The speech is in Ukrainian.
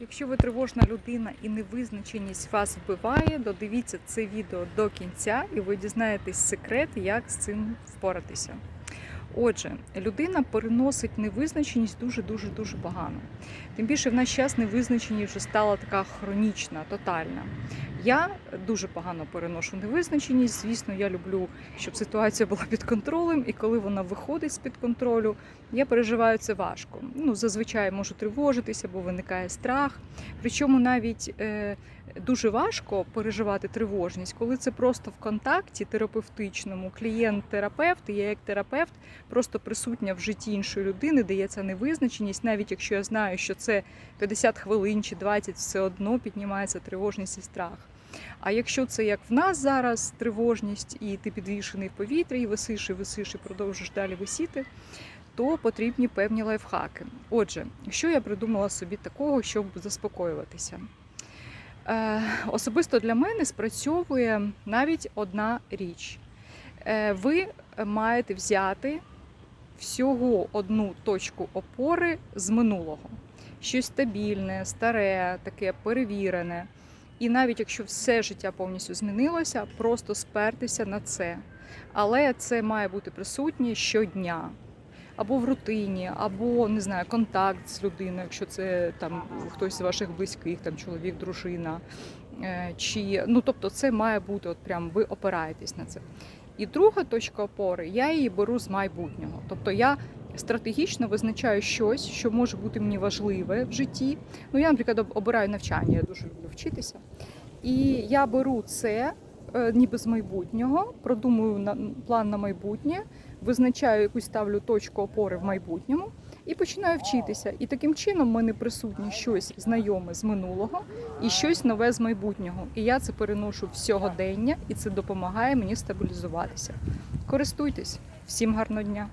Якщо ви тривожна людина і невизначеність вас вбиває, додивіться це відео до кінця, і ви дізнаєтесь секрет, як з цим впоратися. Отже, людина переносить невизначеність дуже дуже дуже погано. Тим більше в наш час невизначеність вже стала така хронічна, тотальна. Я дуже погано переношу невизначеність. Звісно, я люблю, щоб ситуація була під контролем, і коли вона виходить з під контролю, я переживаю це важко. Ну, зазвичай можу тривожитися, бо виникає страх. Причому навіть е, дуже важко переживати тривожність, коли це просто в контакті терапевтичному. Клієнт-терапевт, і я як терапевт просто присутня в житті іншої людини, ця невизначеність, навіть якщо я знаю, що це 50 хвилин чи 20, все одно піднімається тривожність і страх. А якщо це як в нас зараз тривожність, і ти підвішений в повітрі, і висиш, і висиш, і продовжиш далі висіти, то потрібні певні лайфхаки. Отже, що я придумала собі такого, щоб заспокоюватися? Е, особисто для мене спрацьовує навіть одна річ. Е, ви маєте взяти всього одну точку опори з минулого. Щось стабільне, старе, таке перевірене. І навіть якщо все життя повністю змінилося, просто спертися на це. Але це має бути присутнє щодня. Або в рутині, або не знаю, контакт з людиною, якщо це там хтось з ваших близьких, там чоловік, дружина. Е, Чи ну тобто, це має бути, от прям ви опираєтесь на це. І друга точка опори, я її беру з майбутнього. Тобто я стратегічно визначаю щось, що може бути мені важливе в житті. Ну, я, наприклад, обираю навчання, я дуже люблю вчитися. І я беру це е, ніби з майбутнього, продумую план на майбутнє, визначаю якусь ставлю точку опори в майбутньому і починаю вчитися. І таким чином в мене присутнє щось знайоме з минулого і щось нове з майбутнього. І я це переношу в сьогодення, і це допомагає мені стабілізуватися. Користуйтесь! Всім гарного дня!